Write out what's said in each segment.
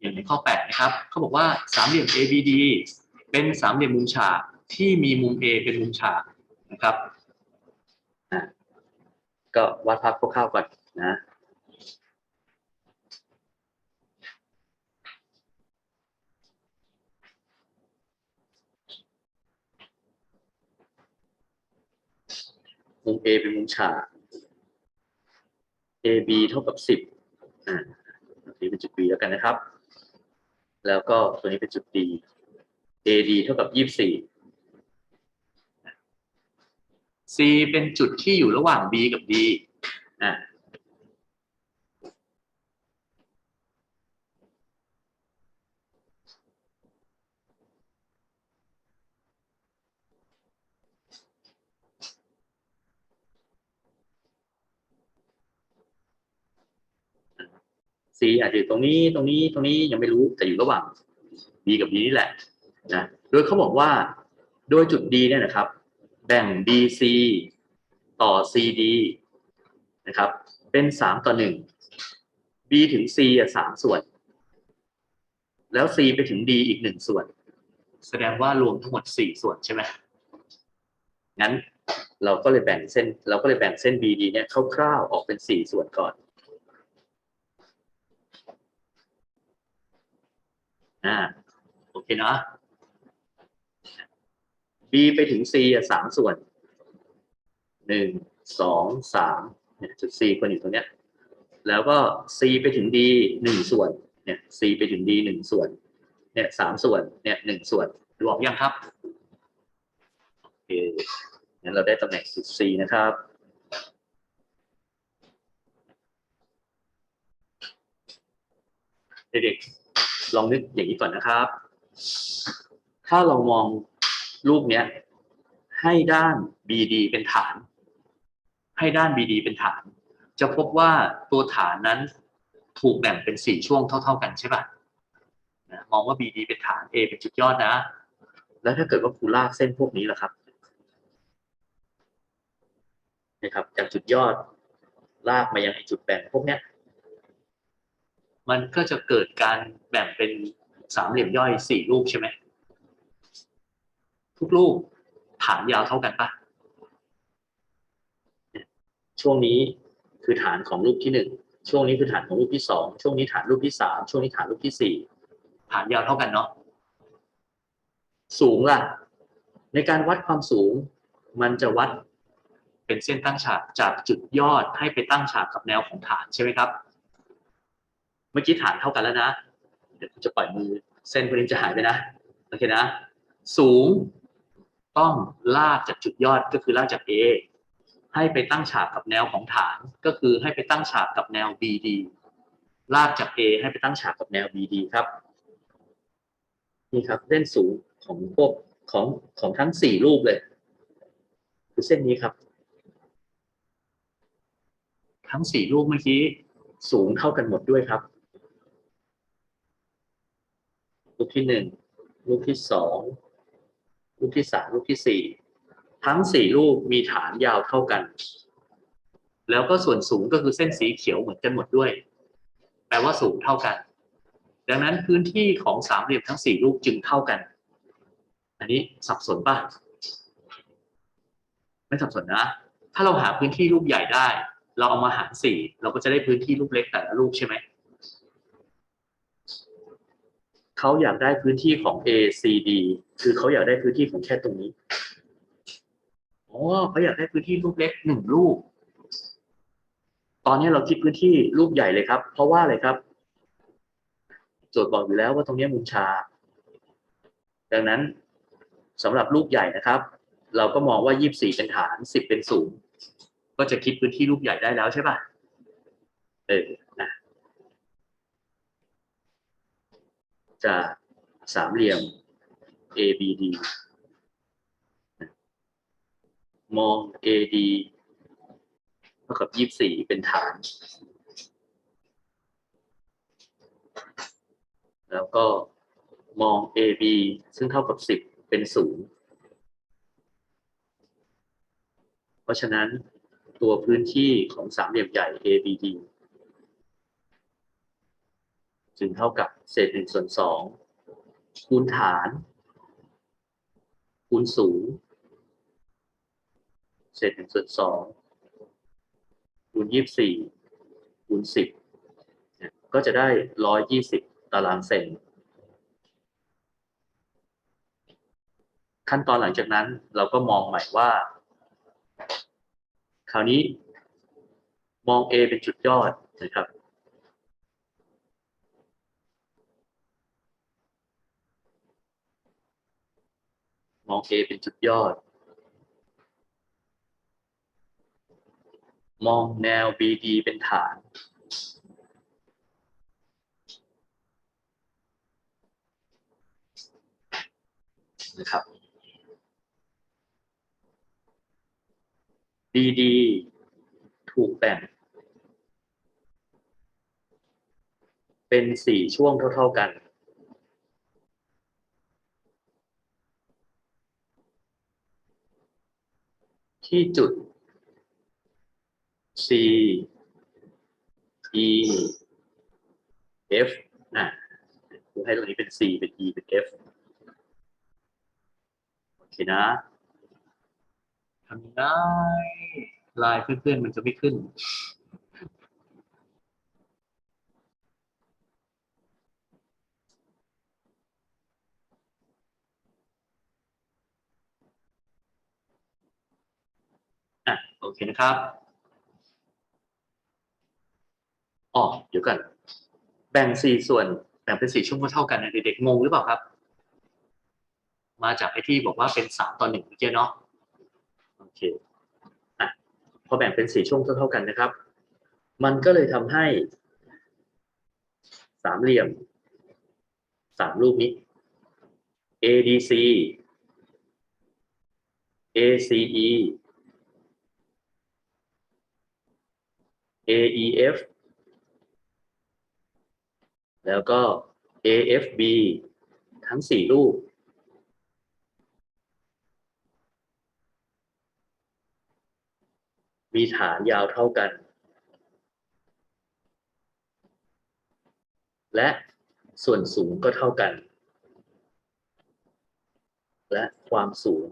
อย่างในข้อ8นะครับเขาบอกว่าสามเหลี่ยม ABD เป็นสามเหลี่ยมมุมฉากที่มีมุม A เป็นมุมฉากนะครับก็วาดภาพคร่าวๆก่อนนะมุม A เป็นมุมฉาก AB เท่ากับ 10 อ่าตัวนี้เป็นจุด B แล้วกันนะครับ แล้วก็ตัวนี้เป็นจุด D AD เท่ากับ24 C เป็นจุดที่อยู่ระหว่าง B กับ D อะ C อาจจะอยู่ตรงนี้ตรงนี้ตรงนี้ยังไม่รู้แต่อยู่ระหว่าง B กับ D นี่แหละนะโดยเขาบอกว่าโดยจุด D เนี่ยนะครับ แบ่ง BC ต่อ CD นะครับ เป็นสามต่อหนึ่ง B ถึง C อะสามส่วน แล้ว C ไปถึง D อีกหนึ่งส่วน แสดงว่ารวมทั้งหมดสี่ส่วนใช่ไหมงั้นเราก็เลยแบ่งเส้น เราก็เลยแบ่งเส้น BD เนี่ยคร่าวๆออกเป็นสี่ส่วนก่อน อ่าโอเคเนาะ B ไปถึง C อะสามส่วนหนึ่งสองสามเนี่ยจุด C ควรอยู่ตรงเนี้ย แล้วก็ C ไปถึง D หนึ่งส่วนเนี่ย C ไปถึง D หนึ่งส่วน เนี่ยสามส่วนเนี่ยหนึ่งส่วนดูออกยังครับโอเคงั้นเราได้ตำแหน่งจุด C นะครับเด็กๆ ลองนึกอย่างนี้ก่อนนะครับ ถ้าเรามองรูปเนี้ย ให้ด้าน BD เป็นฐาน ให้ด้าน BD เป็นฐาน จะพบว่าตัวฐานนั้นถูกแบ่งเป็นสี่ช่วงเท่า ๆ กันใช่ป่ะนะมองว่า BD เป็นฐาน A เป็นจุดยอดนะ แล้วถ้าเกิดว่าครูลากเส้นพวกนี้ล่ะครับนะครับจากจุดยอดลากมายังไอจุดแบ่งพวกเนี้ย มันก็จะเกิดการแบ่งเป็นสามเหลี่ยมย่อยสี่รูปใช่ไหมทุกรูปฐานยาวเท่ากันปะเนี่ยช่วงนี้คือฐานของรูปที่หนึ่งช่วงนี้คือฐานของรูปที่สองช่วงนี้ฐานรูปที่สามช่วงนี้ฐานรูปที่สี่ฐานยาวเท่ากันเนาะสูงล่ะ ในการวัดความสูง มันจะวัดเป็นเส้นตั้งฉากจากจุดยอดให้ไปตั้งฉากกับแนวของฐานใช่ไหมครับ เมื่อกี้ฐานเท่ากันแล้วนะ เดี๋ยวจะปล่อยมือเส้นพวกนี้จะหายไปนะ โอเคนะ สูงต้องลากจากจุดยอดก็คือลากจาก A ให้ไปตั้งฉากกับแนวของฐานก็คือให้ไปตั้งฉากกับแนว BD ลากจาก A ให้ไปตั้งฉากกับแนว BD ครับ นี่ครับเส้นสูงของพวกของของทั้งสี่รูปเลย คือเส้นนี้ครับ ทั้งสี่รูปเมื่อกี้สูงเท่ากันหมดด้วยครับ รูปที่หนึ่งรูปที่สองรูปที่สามรูปที่สี่ทั้งสี่รูปมีฐานยาวเท่ากัน แล้วก็ส่วนสูงก็คือเส้นสีเขียวเหมือนกันหมดด้วย แปลว่าสูงเท่ากัน ดังนั้นพื้นที่ของสามเหลี่ยมทั้งสี่รูปจึงเท่ากัน อันนี้สับสนป่ะไม่สับสนนะ ถ้าเราหาพื้นที่รูปใหญ่ได้ เราเอามาหารสี่เราก็จะได้พื้นที่รูปเล็กแต่ละรูปใช่ไหม เขาอยากได้พื้นที่ของ A C D คือเขาอยากได้พื้นที่ของแค่ตรงนี้อ๋อเขาอยากได้พื้นที่รูปเล็กหนึ่งรูปตอนนี้เราคิดพื้นที่รูปใหญ่เลยครับ เพราะว่าอะไรครับโจทย์บอกอยู่แล้วว่าตรงนี้มุมฉาดังนั้นสำหรับรูปใหญ่นะครับ เราก็มองว่า 24 เป็นฐาน 10 เป็นศูนย์ก็จะคิดพื้นที่รูปใหญ่ได้แล้วใช่ป่ะเออนะ จากสามเหลี่ยม ABD มอง AD เท่ากับ24เป็นฐาน แล้วก็มอง AB ซึ่งเท่ากับ10เป็นศูนย์เพราะฉะนั้นตัวพื้นที่ของสามเหลี่ยมใหญ่ ABD จึงเท่ากับเศษหนึ่งส่วนสองคูณฐาน คูณสูงเศษหนึ่งส่วนสองคูณยี่สิบสี่คูณสิบก็จะได้ร้อยยี่สิบตารางเซนขั้นตอนหลังจากนั้นเราก็มองใหม่ว่า คราวนี้มอง A เป็นจุดยอดนะครับ มอง A เป็นจุดยอด มองแนว BD เป็นฐาน นะครับ BD ถูกแบ่ง เป็นสี่ช่วงเท่า ๆกัน ที่จุด C E F นะครูให้ตรงนี้เป็น C เป็น E เป็น F โอเคนะทำได้ลายเพื่อนๆมันจะไม่ขึ้น อะ โอเคนะครับอ๋อเดี๋ยวกันแบ่งสี่ส่วนแบ่งเป็นสี่ช่วงก็เท่ากันนะเด็กๆงงหรือเปล่าครับ มาจากไอ้ที่บอกว่าเป็นสามต่อหนึ่งเมื่อกี้เนาะโอเคอะพอแบ่งเป็นสี่ช่วงเท่าๆกันนะครับ มันก็เลยทำให้สามเหลี่ยมสามรูปนี้ ADC ACE AEF แล้วก็ AFB ทั้งสี่รูปมีฐานยาวเท่ากัน และส่วนสูงก็เท่ากัน และความสูง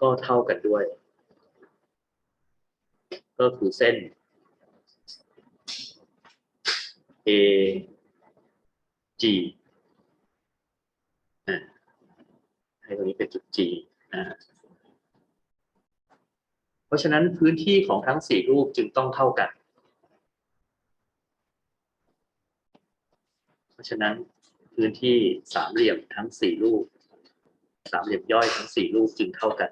ก็เท่ากันด้วย ก็คือเส้น A G อะให้ตรงนี้เป็นจุด G เพราะฉะนั้นพื้นที่ของทั้งสี่รูปจึงต้องเท่ากัน เพราะฉะนั้นพื้นที่สามเหลี่ยมทั้งสี่รูป สามเหลี่ยมย่อยทั้งสี่รูปจึงเท่ากัน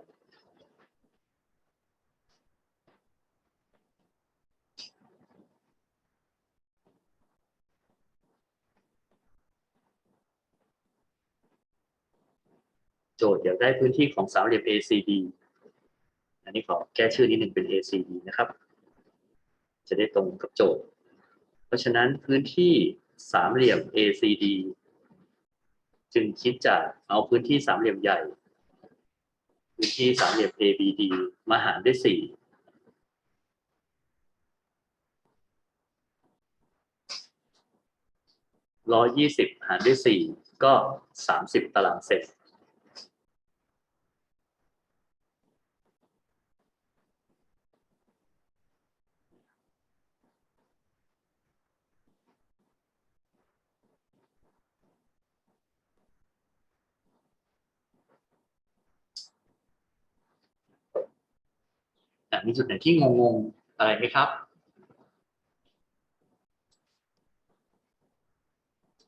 ทย์อยากได้พื้นที่ของสามเหลี่ยม ACD อันนี้ขอแก้ชื่อนิดหนึ่งเป็น ACD นะครับ จะได้ตรงกับโจทย์ เพราะฉะนั้นพื้นที่สามเหลี่ยม ACD จึงคิดจากเอาพื้นที่สามเหลี่ยมใหญ่ พื้นที่สามเหลี่ยม ABD มาหารด้วยสี่ร้อยยี่สิบหารด้วยสี่ก็สามสิบตารางเซน มีจุดไหนที่งงๆอะไรไหมครับ